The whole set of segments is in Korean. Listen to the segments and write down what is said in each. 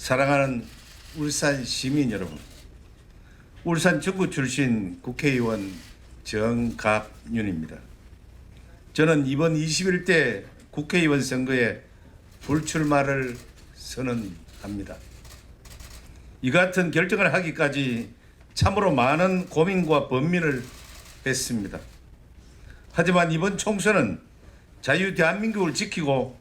사랑하는 울산 시민 여러분, 울산 중구 출신 국회의원 정갑윤입니다. 저는 이번 21대 국회의원 선거에 불출마를 선언합니다. 이 같은 결정을 하기까지 참으로 많은 고민과 번민을 했습니다. 하지만 이번 총선은 자유 대한민국을 지키고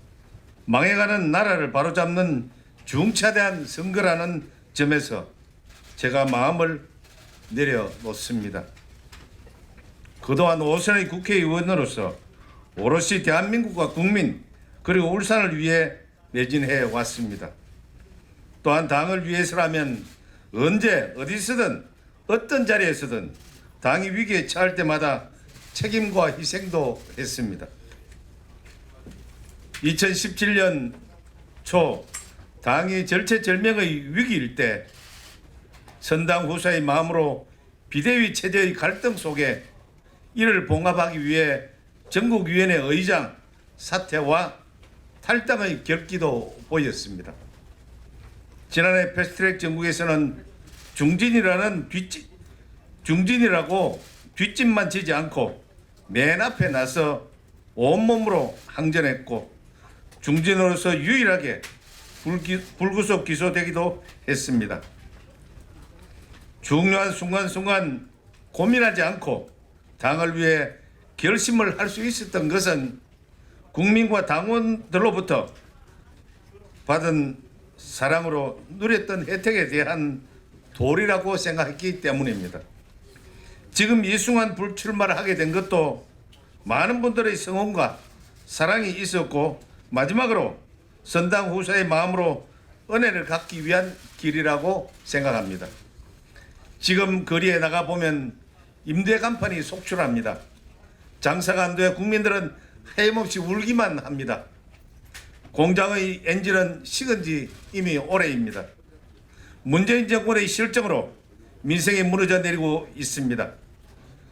망해가는 나라를 바로잡는 중차대한 선거라는 점에서 제가 마음을 내려놓습니다. 그동안 오선의 국회의원으로서 오롯이 대한민국과 국민 그리고 울산을 위해 매진해 왔습니다. 또한 당을 위해서라면 언제 어디서든 어떤 자리에서든 당이 위기에 처할 때마다 책임과 희생도 했습니다. 2017년 초 당이 절체절명의 위기일 때 선당 후사의 마음으로 비대위 체제의 갈등 속에 이를 봉합하기 위해 전국위원회 의장 사퇴와 탈당의 결기도 보였습니다. 지난해 패스트트랙 전국에서는 중진이라는 뒷집 중진이라고 뒷집만 지지 않고 맨 앞에 나서 온몸으로 항전했고 중진으로서 유일하게 불기, 불구속 기소되기도 했습니다. 중요한 순간순간 고민하지 않고 당을 위해 결심을 할 수 있었던 것은 국민과 당원들로부터 받은 사랑으로 누렸던 혜택에 대한 도리라고 생각했기 때문입니다. 지금 이 순간 불출마를 하게 된 것도 많은 분들의 성원과 사랑이 있었고 마지막으로 선당 후사의 마음으로 은혜를 갖기 위한 길이라고 생각합니다. 지금 거리에 나가 보면 임대 간판이 속출합니다. 장사가 안 돼 국민들은 하염없이 울기만 합니다. 공장의 엔진은 식은 지 이미 오래입니다. 문재인 정권의 실정으로 민생이 무너져 내리고 있습니다.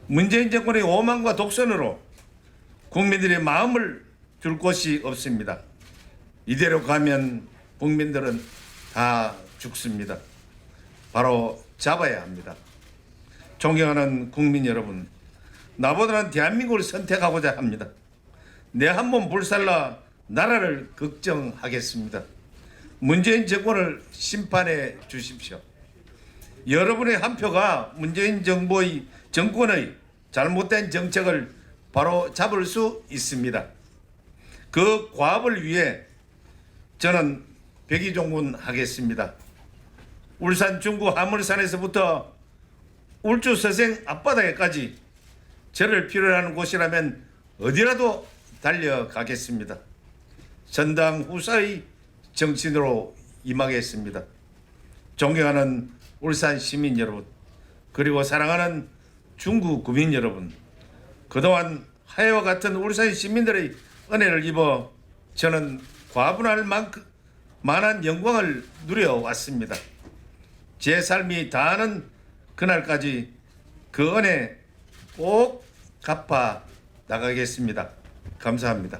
문재인 정권의 오만과 독선으로 국민들의 마음을 줄 곳이 없습니다. 이대로 가면 국민들은 다 죽습니다. 바로 잡아야 합니다. 존경하는 국민 여러분, 나보다는 대한민국을 선택하고자 합니다. 내 한 몸 불살라 나라를 걱정하겠습니다. 문재인 정권을 심판해 주십시오. 여러분의 한 표가 문재인 정부의 정권의 잘못된 정책을 바로 잡을 수 있습니다. 그 과업을 위해 저는 백의종군 하겠습니다. 울산 중구 하물산에서부터 울주 서생 앞바다에까지 저를 필요로 하는 곳이라면 어디라도 달려가겠습니다. 전당 후사의 정신으로 임하겠습니다. 존경하는 울산 시민 여러분, 그리고 사랑하는 중구 구민 여러분, 그동안 하해와 같은 울산 시민들의 은혜를 입어 저는 과분할 만큼 만한 영광을 누려왔습니다. 제 삶이 다하는 그날까지 그 은혜 꼭 갚아 나가겠습니다. 감사합니다.